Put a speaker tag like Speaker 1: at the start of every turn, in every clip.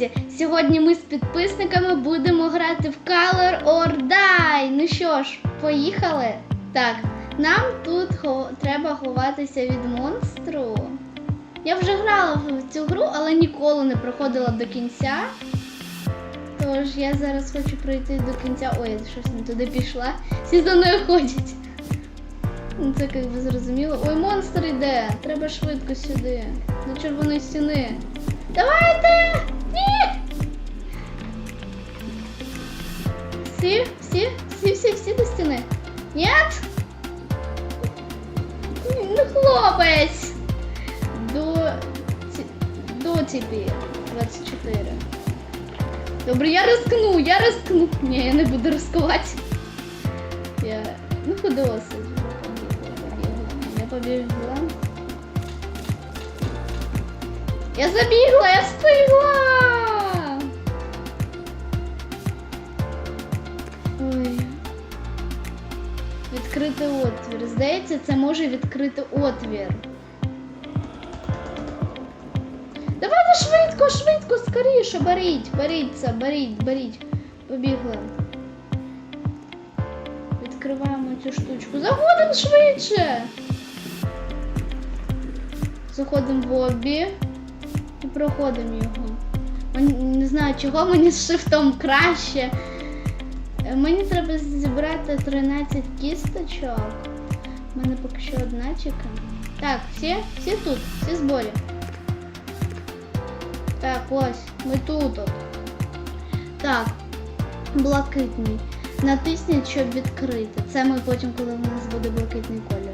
Speaker 1: друзі! Сьогодні ми з підписниками будемо грати в Color or Die. Ну що ж, поїхали? Так, нам тут треба ховатися від монстру. Я вже грала в цю гру, але ніколи не проходила до кінця. Тож я зараз хочу пройти до кінця. Ой, я щось не туди пішла. Всі за мною ходять. Ну, Це як би зрозуміло. Ой, монстр йде. Треба швидко сюди. До червоної стіни. Давайте! Ні! Всі, всі, всі, всі, всі до стіни. Нет? Ну, хлопець! До, ці- до тепер. 24. Добре, я рискну, я рискну. Ні, я не буду рискувати. Я... Ну, куди досить. Я побігла. Я забігла, я встигла! Ой. Відкрити отвір. Здається, це може відкрити отвір. Давайте швидко, швидко, скоріше, беріть, беріть це, беріть, беріть. Побігли. Відкриваємо цю штучку. Заходимо швидше. Заходимо в обі проходимо його. Не знаю, чого мені з шифтом краще. Е, Мені треба зібрати 13 кісточок. У мене поки що одна чека. Так, всі? Всі тут, всі зборі. Так, ось, ми тут. от. Так, блакитний. Натисніть, щоб відкрити. Це ми потім, коли в нас буде блакитний колір.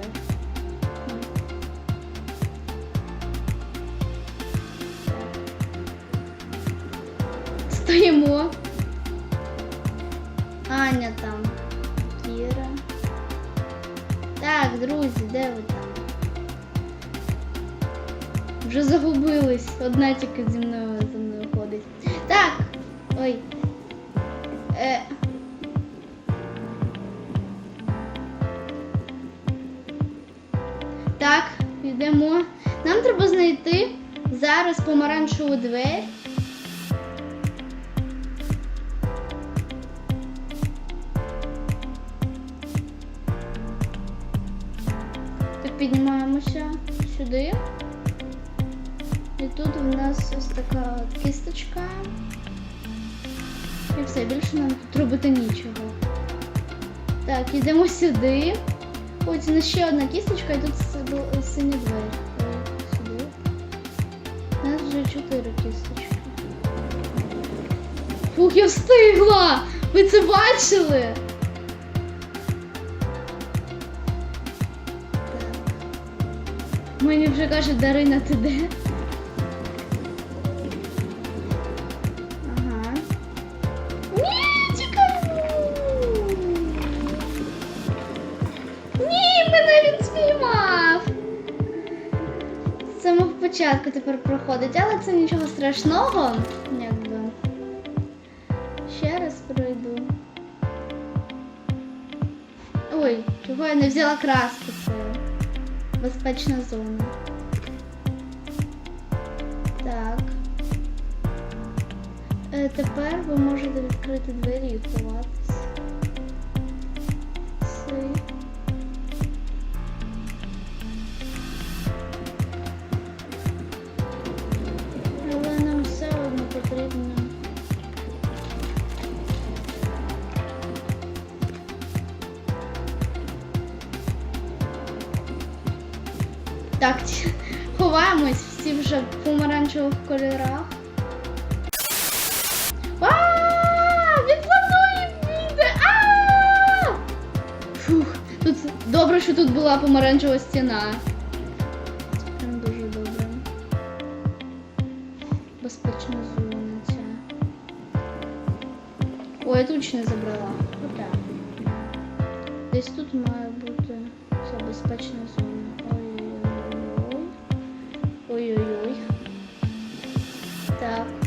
Speaker 1: Стоїмо. Аня там. Кіра. Так, друзі, де ви там? Вже загубились. Одна тільки зі мною за мною ходить. Так. Ой. Е. Так, йдемо. Нам треба знайти зараз помаранчеву двері. Піднімаємося сюди. І тут в нас ось така кісточка. І все, більше нам тут робити нічого. Так, йдемо сюди. Ось у нас ще одна кісточка і тут с- бу- двері. Сюди. У нас вже чотири кісточки. Фух, я встигла! Ви це бачили? Мені вже каже Дарина, ти де? Ага. Ні, чекай! Ні, мене він спіймав! З самого початку тепер проходить, але це нічого страшного, якби. Ще раз пройду. Ой, чого я не взяла краску? Безпечна зона. Так. Е, тепер ви можете відкрити двері і ховатися. Вже в помаранчевих кольорах. Фух, тут добре, що тут була помаранчева стіна. Прям дуже добре. Безпечна зона ця. Ой, я тут не забрала. Отак. Десь тут має бути ця безпечна зона. Ой-ой-ой. Так.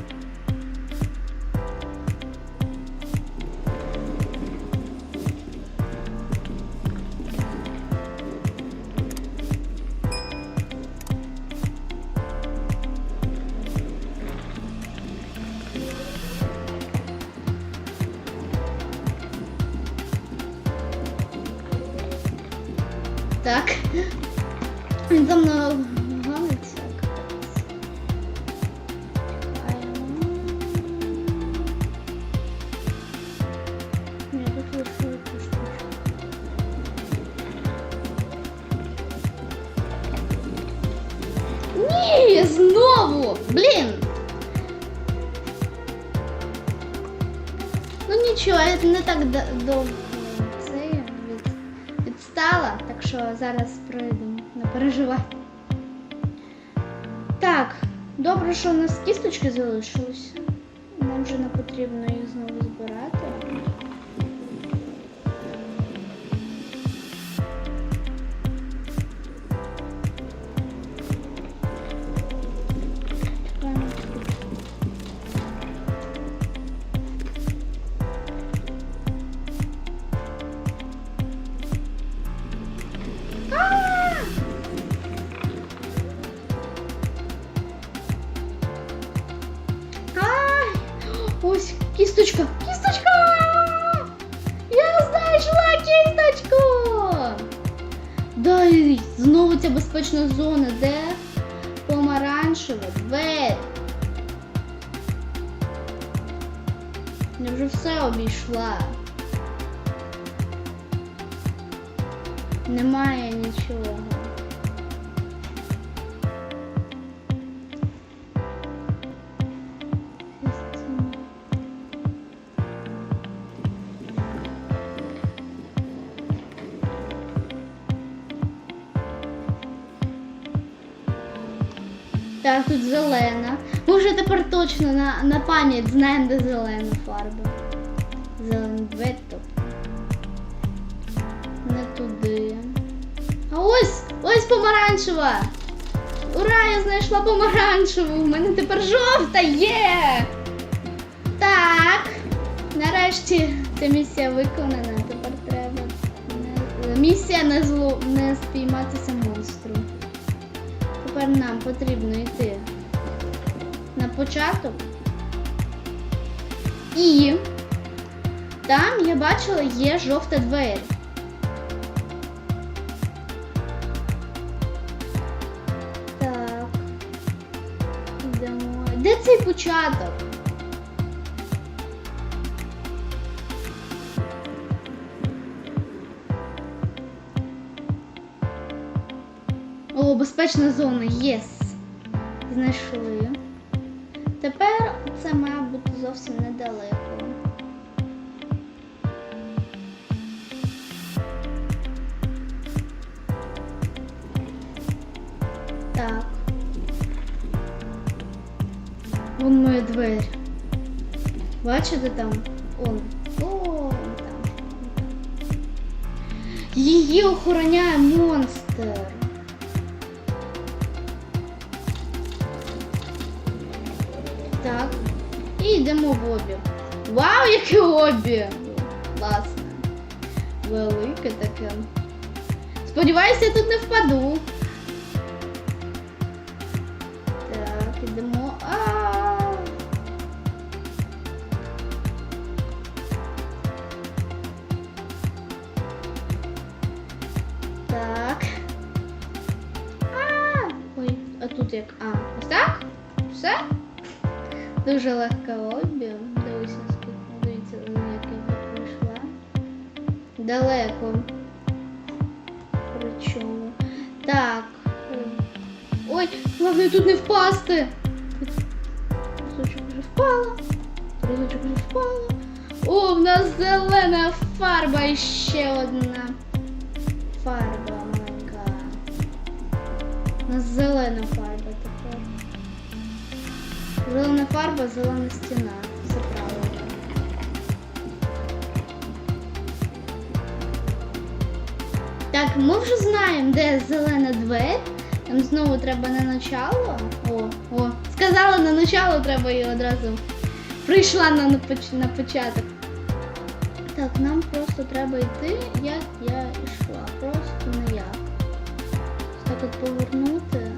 Speaker 1: так д- довго це від, відстала, так що зараз пройдемо, не переживай. Так, добре, що у нас кісточки залишились. Нам вже не потрібно їх знову Я вже все обійшла. Немає нічого. Так, тут зелена. Тепер точно на, на пам'ять знаємо, де зелена фарба. Зелений тобто. Не туди. А ось! Ось помаранчева! Ура! Я знайшла помаранчеву! У мене тепер жовта є! Так. Нарешті ця місія виконана. Тепер треба. Місія не, зло... не спійматися монстру. Тепер нам потрібно йти початок. І там я бачила є жовта двері. Так. Йдемо. Де цей початок? О, безпечна зона, єс. Знайшли. Тепер це має бути зовсім недалеко. Так. Вон моя двері. Бачите там? Он. О, там. Її охороняє монстр. Так. І йдемо в обі. Вау, яке обі! Класне. Велике таке. Сподіваюся, я тут не впаду. Дуже легка обі. Дивіться, дивіться, як я пройшла. Далеко. Причому. Так. Ой, головне тут не впасти. Разочок вже впала. Разочок вже впала. О, в нас зелена фарба і ще одна фарба. У нас зелена фарба. Зелена фарба, зелена стіна. Все правильно. Так, ми вже знаємо, де зелена двері. Там знову треба на начало. О, о, сказала на начало, треба її одразу. Прийшла на, на поч- на початок. Так, нам просто треба йти, як я йшла. Просто не як. Так от. Повернути,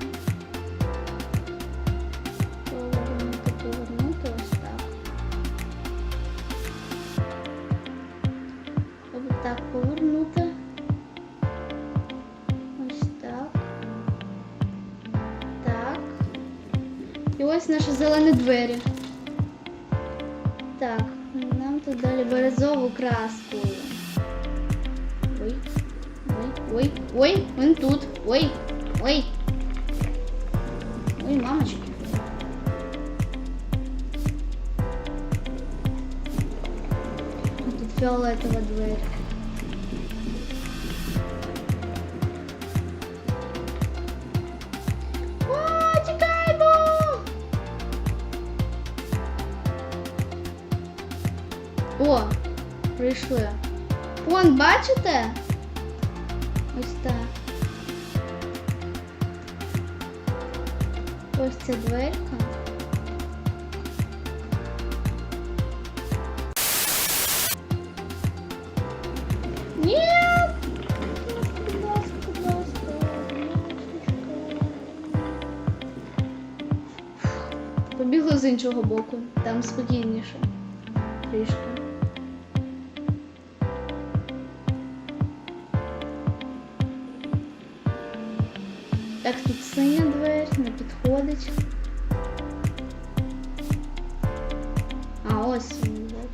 Speaker 1: ось наші зелені двері. Так, нам тут далі березову краску. Ой, ой, ой, ой, він тут. Ой, ой. Ой, мамочки. Тут фіолетова двері. О, прийшли. Вон, бачите? Ось так. Ось ця дверка. Ні! Побігли з іншого боку, там спокійніше. Трішки. підходить. А, ось синя двері.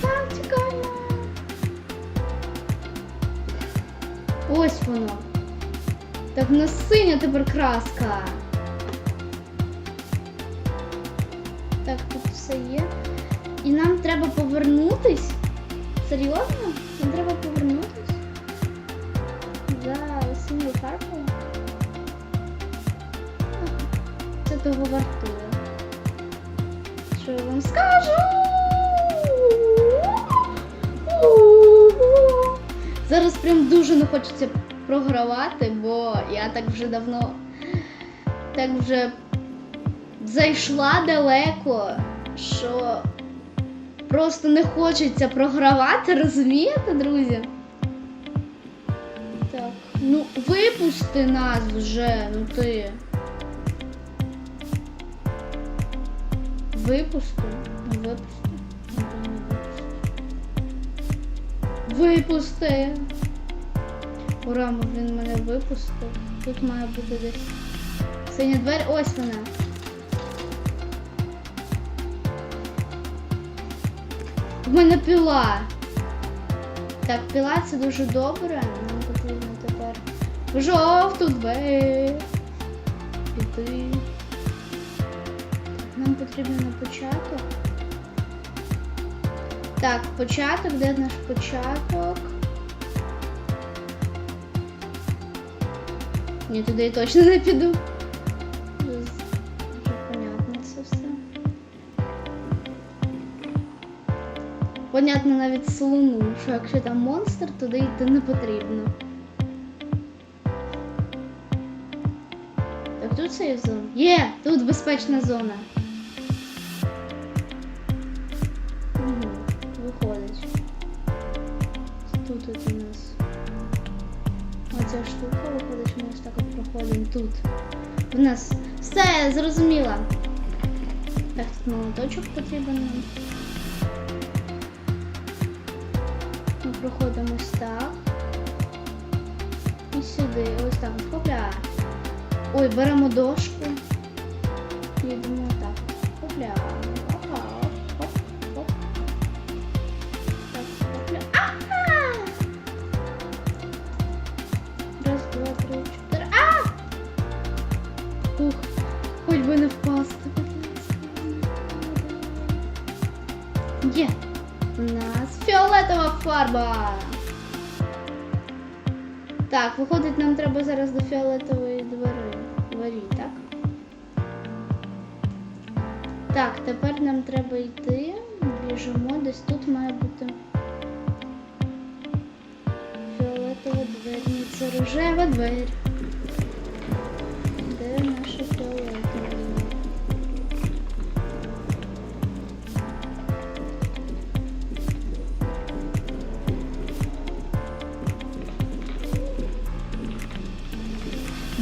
Speaker 1: Так, чекаємо. Ось воно. Так в нас синя тепер краска. Так, тут все є. І нам треба повернутись. Серйозно? Нам треба повернутись? За синьою фарбою? Це того вартує. Що я вам скажу? Зараз прям дуже не хочеться програвати, бо я так вже давно так вже зайшла далеко, що просто не хочеться програвати, розумієте, друзі? Так, ну випусти нас вже, ну ти. Випусти, випусти. Випусти. Ура, він мене випустив. Тут має бути десь. Синя двері, ось вона. В мене піла. Так, піла це дуже добре. Нам потрібно тепер в жовту двері. Піти. Нам потрібно на початок. Так, початок, де наш початок? Ні, туди я точно не піду. Понятно навіть слону, що якщо там монстр, туди йти не потрібно. Так, тут сейф зона. Є! Тут безпечна зона. Виходить. Тут от у нас. Оця штука виходить, ми ось так проходимо тут. У нас все зрозуміло. Так, тут молоточок потрібен Ми ось так. І сюди, ось так. Хопля. Ой, беремо дошку. Їдемо так. Хопля. Ага. Хоп, хоп. Так, хопля. Ага! Раз, два, три, чотири. А! Ух, фарба. Так, виходить, нам треба зараз до фіолетової двори. Двері, так? Так, тепер нам треба йти. Біжимо, десь тут має бути фіолетова двері. Це рожева двері.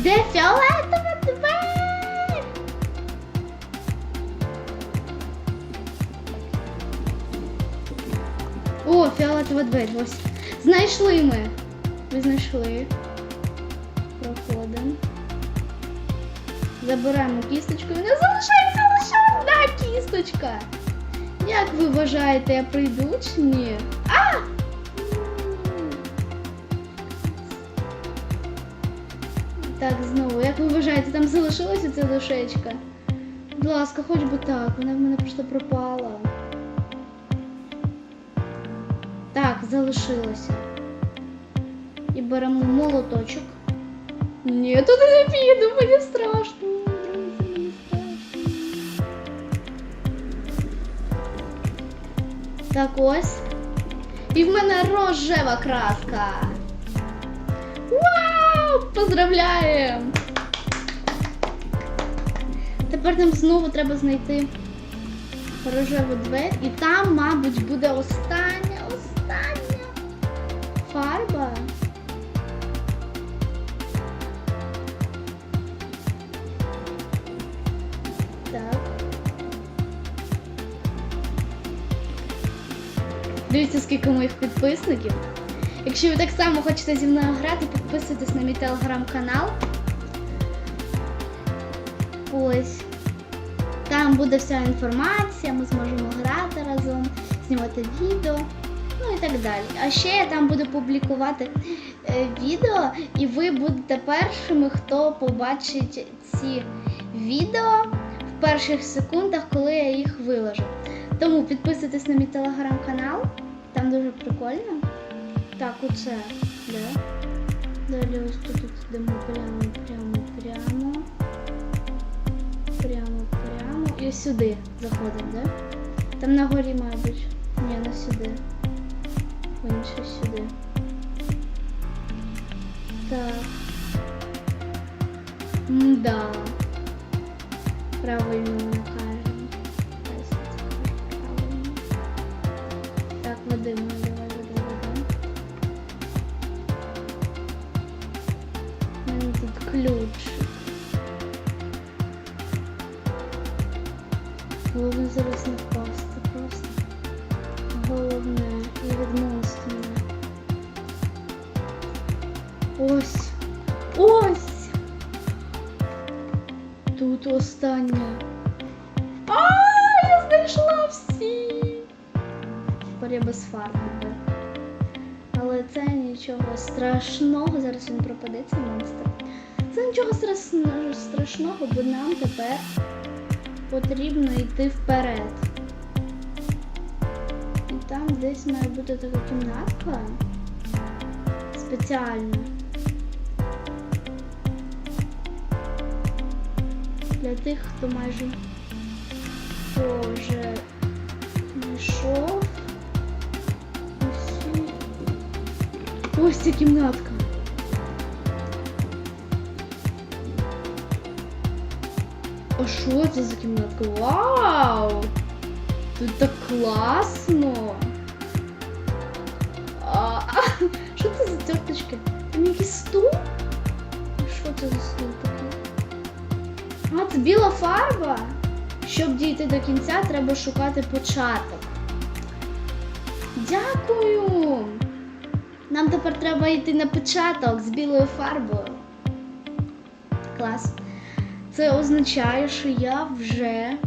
Speaker 1: Де фіолетова двері? О, фіолетова двері. Ось. Знайшли ми. Ви знайшли. Проходимо. Забираємо кісточку. І у залишається лише одна кісточка. Як ви вважаєте, я прийду чи ні? А! Так, знову, як ви вважаєте, там залишилася ця дошечка? Будь ласка, хоч би так, вона в мене просто пропала. Так, залишилося. І беремо молоточок. Ні, туди не піду, мені страшно. мені страшно. Так ось. І в мене рожева краска. Вау! Поздравляємо! Тепер нам знову треба знайти рожеву двері. І там, мабуть, буде остання, остання фарба. Так. Дивіться, скільки моїх підписників. Якщо ви так само хочете зі мною грати, підписуйтесь на мій телеграм-канал. Ось. Там буде вся інформація, ми зможемо грати разом, знімати відео, ну і так далі. А ще я там буду публікувати е, відео, і ви будете першими, хто побачить ці відео в перших секундах, коли я їх виложу. Тому підписуйтесь на мій телеграм-канал, там дуже прикольно. Так, оце, да? Далі ось тут йдемо прямо, прямо, прямо. Прямо, прямо. І сюди заходимо, да? Там на горі, мабуть. Ні, не сюди. Інше сюди. Так. М-да. Правильно ми кажемо. Так, Вадим, страшного, бо нам тепер потрібно йти вперед. І там десь має бути така кімнатка спеціальна. Для тих, хто майже хто вже знайшов. Ось ця кімнатка. Що це за кімнатка? Вау! Тут так класно! А, що це за терточки? Там якийсь стул? Що це за стул такий? А, це біла фарба. Щоб дійти до кінця, треба шукати початок. Дякую! Нам тепер треба йти на початок з білою фарбою. Клас. Це означає, що я вже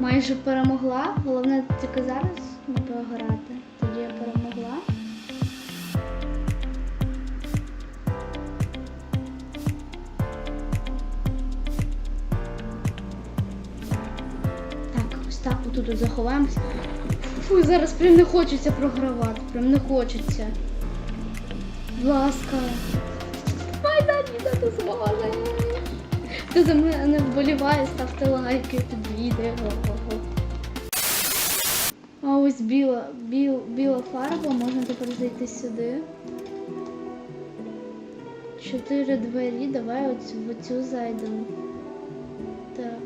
Speaker 1: майже перемогла. Головне тільки зараз не програти. Тоді я перемогла. Так, ось так отут от заховаємось. Фу, зараз прям не хочеться програвати, прям не хочеться. Будь ласка. Майданіна ти зможе. Хто за мене вболіває, ставте лайки під відео. А ось біла, біл, біла фарба, можна тепер зайти сюди. Чотири двері, давай оцю, в оцю зайдемо. Так.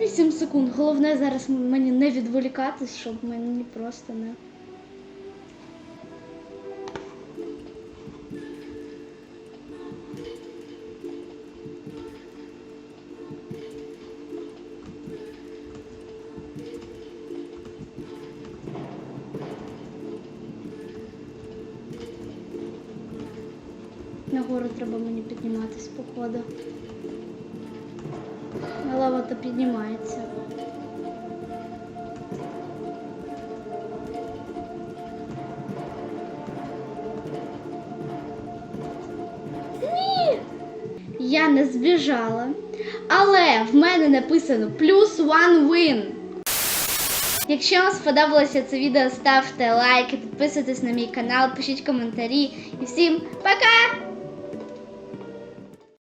Speaker 1: 8 секунд. Головне зараз мені не відволікатись, щоб мені просто не. Нагору треба мені підніматись, походу. Лава то піднімається. Ні! Я не збіжала. Але в мене написано плюс one win. Якщо вам сподобалося це відео, ставте лайки, підписуйтесь на мій канал, пишіть коментарі. І всім пока!